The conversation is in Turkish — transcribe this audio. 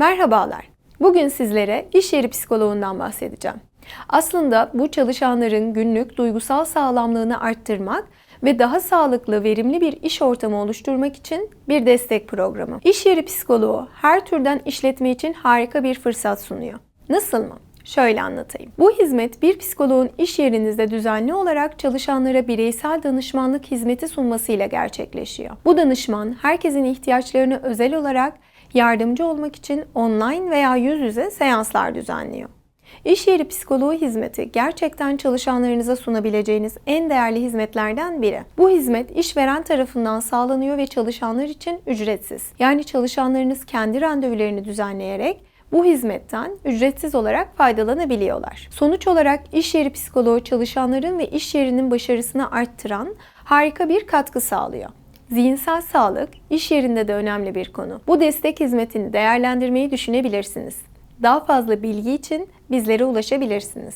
Merhabalar. Bugün sizlere iş yeri psikoloğundan bahsedeceğim. Aslında bu çalışanların günlük duygusal sağlamlığını arttırmak ve daha sağlıklı, verimli bir iş ortamı oluşturmak için bir destek programı. İş yeri psikoloğu her türden işletme için harika bir fırsat sunuyor. Nasıl mı? Şöyle anlatayım. Bu hizmet bir psikoloğun iş yerinizde düzenli olarak çalışanlara bireysel danışmanlık hizmeti sunmasıyla gerçekleşiyor. Bu danışman herkesin ihtiyaçlarını özel olarak yardımcı olmak için online veya yüz yüze seanslar düzenliyor. İş yeri psikoloğu hizmeti gerçekten çalışanlarınıza sunabileceğiniz en değerli hizmetlerden biri. Bu hizmet işveren tarafından sağlanıyor ve çalışanlar için ücretsiz. Yani çalışanlarınız kendi randevularını düzenleyerek bu hizmetten ücretsiz olarak faydalanabiliyorlar. Sonuç olarak iş yeri psikoloğu çalışanların ve iş yerinin başarısını arttıran harika bir katkı sağlıyor. Zihinsel sağlık iş yerinde de önemli bir konu. Bu destek hizmetini değerlendirmeyi düşünebilirsiniz. Daha fazla bilgi için bizlere ulaşabilirsiniz.